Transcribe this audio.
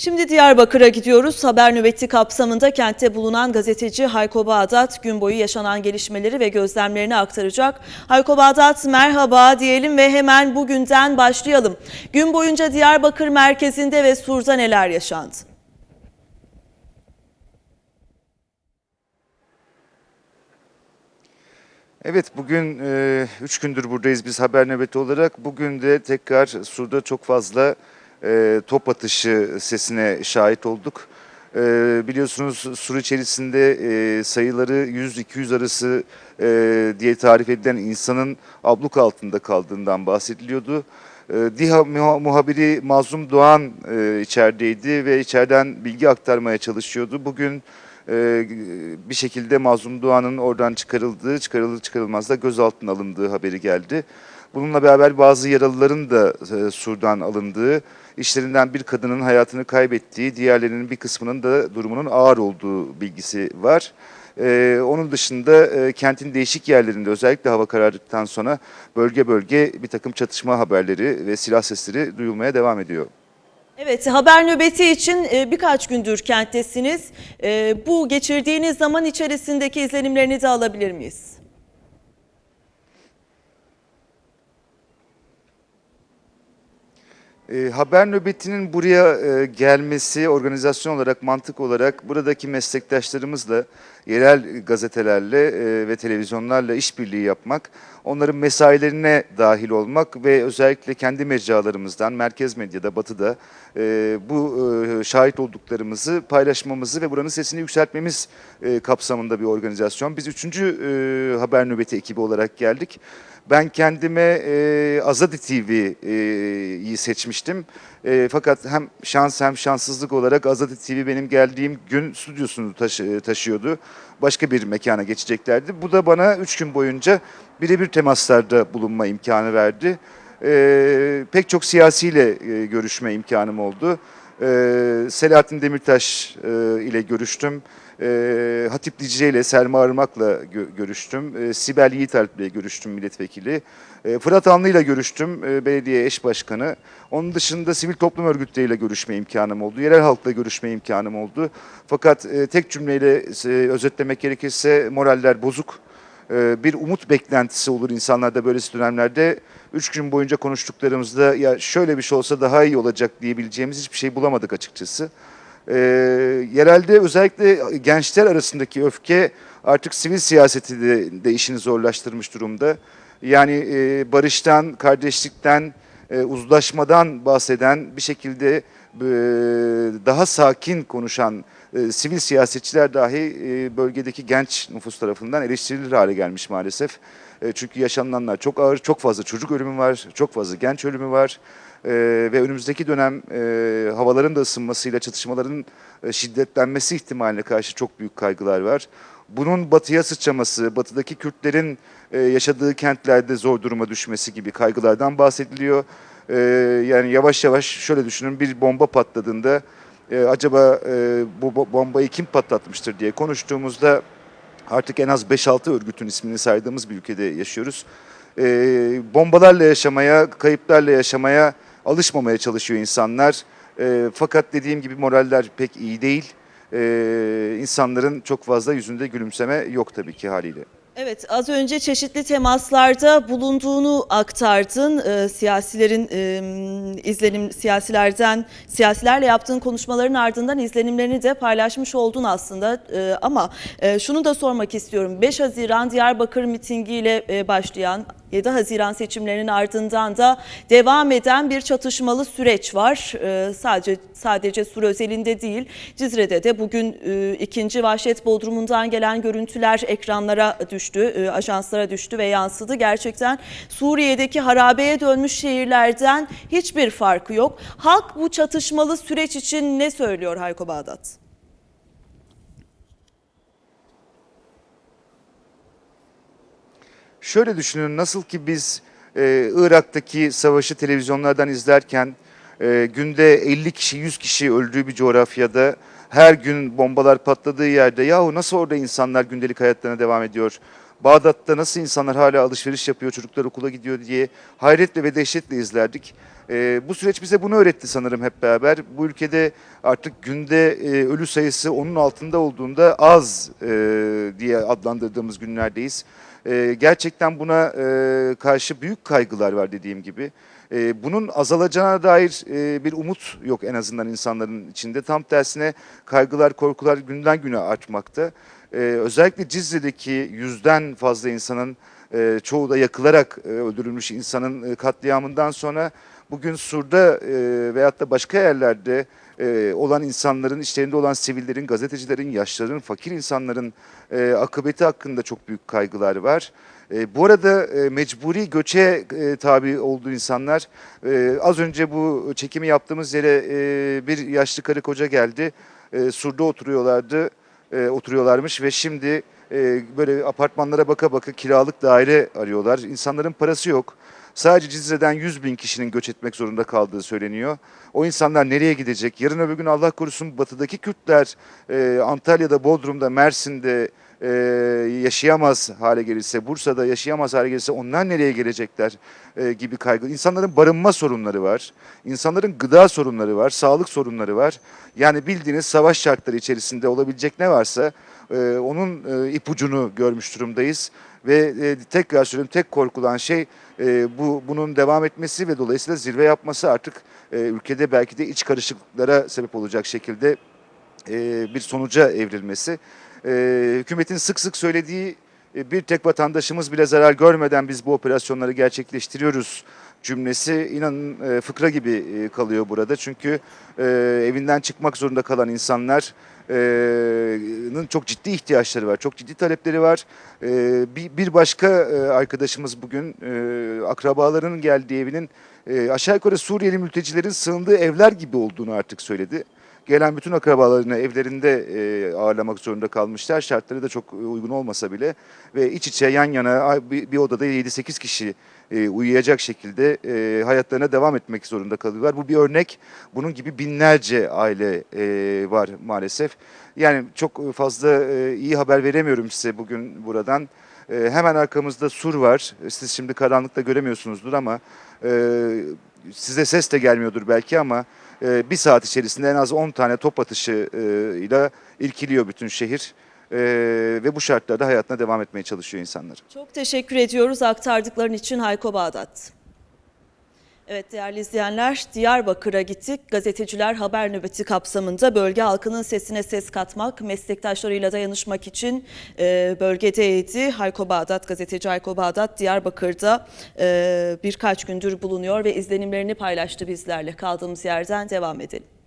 Şimdi Diyarbakır'a gidiyoruz. Haber nöbeti kapsamında kentte bulunan gazeteci Hayko Bağdat gün boyu yaşanan gelişmeleri ve gözlemlerini aktaracak. Hayko Bağdat merhaba diyelim ve hemen bugünden başlayalım. Gün boyunca Diyarbakır merkezinde ve Sur'da neler yaşandı? Evet bugün 3 gündür buradayız biz haber nöbeti olarak. Bugün de tekrar Sur'da çok fazla e, top atışı sesine şahit olduk. E, biliyorsunuz Sur içerisinde e, sayıları 100-200 arası diye tarif edilen insanın abluk altında kaldığından bahsediliyordu. E, DİHA muha- muhabiri Mazlum Doğan içerideydi ve içeriden bilgi aktarmaya çalışıyordu. Bugün bir şekilde Mazlum Doğan'ın oradan çıkarıldığı, çıkarılır çıkarılmaz da gözaltına alındığı haberi geldi. Bununla beraber bazı yaralıların da e, Sur'dan alındığı, işlerinden bir kadının hayatını kaybettiği, diğerlerinin bir kısmının da durumunun ağır olduğu bilgisi var. E, onun dışında e, kentin değişik yerlerinde özellikle hava karardıktan sonra bölge bölge bir takım çatışma haberleri ve silah sesleri duyulmaya devam ediyor. Evet, haber nöbeti için e, birkaç gündür kenttesiniz. E, Bu geçirdiğiniz zaman içerisindeki izlenimlerini de alabilir miyiz? E, haber nöbetinin buraya e, gelmesi organizasyon olarak, mantık olarak buradaki meslektaşlarımızla, yerel gazetelerle e, ve televizyonlarla işbirliği yapmak, onların mesailerine dahil olmak ve özellikle kendi mecralarımızdan, merkez medyada, batıda e, bu şahit olduklarımızı paylaşmamızı ve buranın sesini yükseltmemiz e, kapsamında bir organizasyon. Biz üçüncü e, haber nöbeti ekibi olarak geldik. Ben kendime e, Azadi TV'yi seçmiştim. E, fakat hem şans hem şanssızlık olarak Azadi TV benim geldiğim gün stüdyosunu taşı- taşıyordu. Başka bir mekana geçeceklerdi. Bu da bana üç gün boyunca birebir temaslarda bulunma imkanı verdi. E, pek çok siyasiyle e, görüşme imkanım oldu. E, Selahattin Demirtaş e, ile görüştüm. E, Hatip Dicle ile Selma Armak'la gö- görüştüm. E, Sibel Yiğitalp ile görüştüm milletvekili. Fırat Anlı ile görüştüm e, belediye eş başkanı. Onun dışında sivil toplum örgütleriyle görüşme imkanım oldu. Yerel halkla görüşme imkanım oldu. Fakat e, tek cümleyle özetlemek gerekirse moraller bozuk. E, bir umut beklentisi olur insanlarda böylesi dönemlerde. Üç gün boyunca konuştuklarımızda ya şöyle bir şey olsa daha iyi olacak diyebileceğimiz hiçbir şey bulamadık açıkçası. Ee, yerelde özellikle gençler arasındaki öfke artık sivil siyaseti de, de işini zorlaştırmış durumda. Yani e, barıştan, kardeşlikten, e, uzlaşmadan bahseden bir şekilde e, daha sakin konuşan e, sivil siyasetçiler dahi e, bölgedeki genç nüfus tarafından eleştirilir hale gelmiş maalesef. E, çünkü yaşananlar çok ağır, çok fazla çocuk ölümü var, çok fazla genç ölümü var. E, ve önümüzdeki dönem e, havaların da ısınmasıyla çatışmaların e, şiddetlenmesi ihtimaline karşı çok büyük kaygılar var. Bunun batıya sıçraması, batıdaki Kürtlerin e, yaşadığı kentlerde zor duruma düşmesi gibi kaygılardan bahsediliyor. E, yani yavaş yavaş şöyle düşünün bir bomba patladığında e, acaba e, bu bo- bombayı kim patlatmıştır diye konuştuğumuzda artık en az 5-6 örgütün ismini saydığımız bir ülkede yaşıyoruz. E, bombalarla yaşamaya, kayıplarla yaşamaya alışmamaya çalışıyor insanlar. E, fakat dediğim gibi moraller pek iyi değil. E, insanların çok fazla yüzünde gülümseme yok tabii ki haliyle. Evet, az önce çeşitli temaslarda bulunduğunu aktardın. Ee, siyasilerin e, izlenim siyasilerden siyasilerle yaptığın konuşmaların ardından izlenimlerini de paylaşmış oldun aslında. Ee, ama e, şunu da sormak istiyorum. 5 Haziran Diyarbakır mitingiyle e, başlayan 7 Haziran seçimlerinin ardından da devam eden bir çatışmalı süreç var. Ee, sadece sadece Sur özelinde değil, Cizre'de de bugün e, ikinci vahşet bodrumundan gelen görüntüler ekranlara düştü, e, ajanslara düştü ve yansıdı. Gerçekten Suriye'deki harabeye dönmüş şehirlerden hiçbir farkı yok. Halk bu çatışmalı süreç için ne söylüyor Hayko Bağdat? Şöyle düşünün nasıl ki biz e, Irak'taki savaşı televizyonlardan izlerken e, günde 50 kişi 100 kişi öldüğü bir coğrafyada her gün bombalar patladığı yerde yahu nasıl orada insanlar gündelik hayatlarına devam ediyor? Bağdat'ta nasıl insanlar hala alışveriş yapıyor, çocuklar okula gidiyor diye hayretle ve dehşetle izlerdik. Ee, bu süreç bize bunu öğretti sanırım hep beraber. Bu ülkede artık günde e, ölü sayısı onun altında olduğunda az e, diye adlandırdığımız günlerdeyiz. E, gerçekten buna e, karşı büyük kaygılar var dediğim gibi. E, bunun azalacağına dair e, bir umut yok en azından insanların içinde. Tam tersine kaygılar, korkular günden güne artmakta. E, özellikle Cizre'deki yüzden fazla insanın e, çoğu da yakılarak e, öldürülmüş insanın e, katliamından sonra bugün Sur'da e, veyahut da başka yerlerde e, olan insanların, işlerinde olan sivillerin, gazetecilerin, yaşlıların, fakir insanların e, akıbeti hakkında çok büyük kaygılar var. E, bu arada e, mecburi göçe e, tabi olduğu insanlar, az önce bu çekimi yaptığımız yere bir yaşlı karı koca geldi. Sur'da oturuyorlardı, oturuyorlarmış ve şimdi böyle apartmanlara baka baka kiralık daire arıyorlar. İnsanların parası yok. Sadece Cizre'den 100 bin kişinin göç etmek zorunda kaldığı söyleniyor. O insanlar nereye gidecek? Yarın öbür gün Allah korusun batıdaki Kürtler e, Antalya'da, Bodrum'da, Mersin'de e, yaşayamaz hale gelirse, Bursa'da yaşayamaz hale gelirse onlar nereye gelecekler e, gibi kaygı. İnsanların barınma sorunları var, insanların gıda sorunları var, sağlık sorunları var. Yani bildiğiniz savaş şartları içerisinde olabilecek ne varsa e, onun e, ipucunu görmüş durumdayız. Ve e, tekrar söylüyorum tek korkulan şey e, bu bunun devam etmesi ve dolayısıyla zirve yapması artık e, ülkede belki de iç karışıklıklara sebep olacak şekilde e, bir sonuca evrilmesi. E, hükümetin sık sık söylediği bir tek vatandaşımız bile zarar görmeden biz bu operasyonları gerçekleştiriyoruz cümlesi inanın e, fıkra gibi e, kalıyor burada. Çünkü e, evinden çıkmak zorunda kalan insanlar e, çok ciddi ihtiyaçları var, çok ciddi talepleri var. E, bir, başka e, arkadaşımız bugün e, akrabalarının geldiği evinin aşağı yukarı Suriyeli mültecilerin sığındığı evler gibi olduğunu artık söyledi. Gelen bütün akrabalarını evlerinde e, ağırlamak zorunda kalmışlar. Şartları da çok uygun olmasa bile ve iç içe yan yana bir odada 7-8 kişi e, uyuyacak şekilde e, hayatlarına devam etmek zorunda kalıyorlar. Bu bir örnek. Bunun gibi binlerce aile e, var maalesef. Yani çok fazla e, iyi haber veremiyorum size bugün buradan. E, hemen arkamızda sur var. Siz şimdi karanlıkta göremiyorsunuzdur ama e, size ses de gelmiyordur belki ama e, bir saat içerisinde en az 10 tane top atışı e, ile irkiliyor bütün şehir. E, ve bu şartlarda hayatına devam etmeye çalışıyor insanlar. Çok teşekkür ediyoruz aktardıkların için Hayko Bağdat. Evet değerli izleyenler Diyarbakır'a gittik. Gazeteciler haber nöbeti kapsamında bölge halkının sesine ses katmak, meslektaşlarıyla dayanışmak için e, bölgedeydi. Hayko Bağdat, gazeteci Hayko Bağdat Diyarbakır'da e, birkaç gündür bulunuyor ve izlenimlerini paylaştı bizlerle. Kaldığımız yerden devam edelim.